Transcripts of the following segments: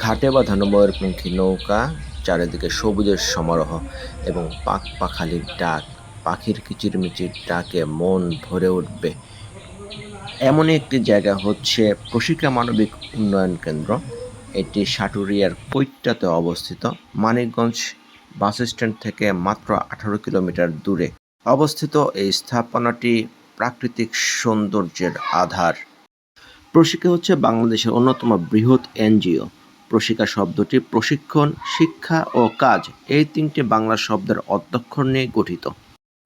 ঘাটে বা বাঁধানো ময়ূরপঙ্খী নৌকা, চারিদিকে সবুজের সমারোহ এবং পাক পাখালির ডাক, পাখির কিচিরমিচির ডাকে মন ভরে উঠবে। এমনই একটি জায়গা হচ্ছে প্রশিকা মানবিক উন্নয়ন কেন্দ্র। এটি সাটুরিয়ার কৈট্টাতে অবস্থিত। মানিকগঞ্জ বাস স্ট্যান্ড থেকে মাত্র আঠারো কিলোমিটার দূরে অবস্থিত এই স্থাপনাটি প্রাকৃতিক সৌন্দর্যের আধার। প্রশিকা হচ্ছে বাংলাদেশের অন্যতম বৃহৎ এনজিও। প্রশিকা শব্দটি প্রশিক্ষণ, শিক্ষা ও কাজ এই তিনটি বাংলা শব্দের অধ্যক্ষর নিয়ে গঠিত।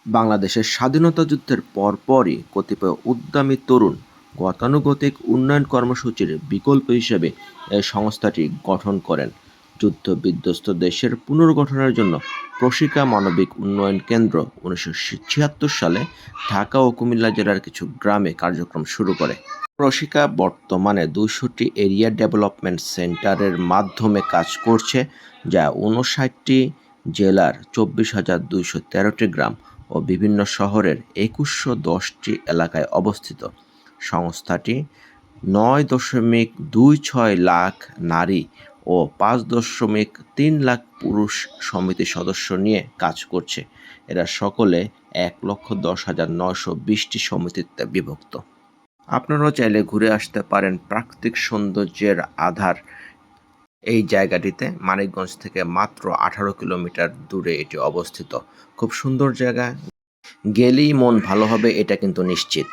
বাংলাদেশের স্বাধীনতা যুদ্ধের পরপরই কতিপয় উদ্যমী তরুণ গতানুগতিক উন্নয়ন কর্মসূচির বিকল্প হিসেবে এই সংস্থাটি গঠন করেন। যুদ্ধ বিধ্বস্ত দেশের পুনর্গঠনের জন্য প্রশিকা মানবিক উন্নয়ন কেন্দ্র উনিশশো ছিয়াত্তর সালে ঢাকা ও কুমিল্লা জেলার কিছু গ্রামে কার্যক্রম শুরু করে। প্রশিকা বর্তমানে দুশোটি এরিয়া ডেভেলপমেন্ট সেন্টারের মাধ্যমে কাজ করছে, যা উনষাটটি জেলার চব্বিশ হাজার দুইশো তেরোটি গ্রাম ও বিভিন্ন শহরের একুশশো দশটি এলাকায় অবস্থিত। সংস্থাটি নয় দশমিক দুই ছয় লাখ নারী ও পাঁচ দশমিক তিন লাখ পুরুষ সমিতি সদস্য নিয়ে কাজ করছে। এরা সকলে এক লক্ষ দশ হাজার নয়শো বিশটি সমিতিতে বিভক্ত। আপনারাও চাইলে ঘুরে আসতে পারেন প্রাকৃতিক সৌন্দর্যের আধার। এই জায়গাটিতে মানিকগঞ্জ থেকে মাত্র আঠারো কিলোমিটার দূরে এটি অবস্থিত। খুব সুন্দর জায়গা। গেলেই মন ভালো হবে, এটা কিন্তু নিশ্চিত।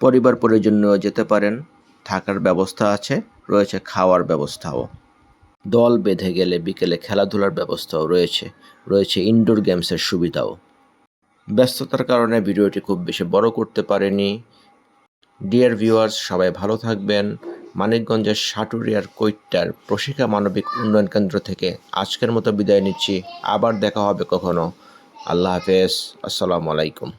পরিবার পরিজন যেতে পারেন, থাকার ব্যবস্থা আছে, রয়েছে খাওয়ার ব্যবস্থাও। দল বেঁধে গেলে বিকেলে খেলাধুলার ব্যবস্থাও রয়েছে। রয়েছে ইনডোর গেমসের সুবিধাও। ব্যস্ততার কারণে ভিডিওটি খুব বেশি বড় করতে পারেনি। ডিয়ার ভিউয়ার্স সবাই ভালো থাকবেন। মানিকগঞ্জের সাটুরিয়ার কৈট্টার প্রশিকা মানবিক উন্নয়ন কেন্দ্র থেকে আজকের মতো বিদায় নিচ্ছি। আবার দেখা হবে কখনো। আল্লাহ হাফেজ। আসসালামু আলাইকুম।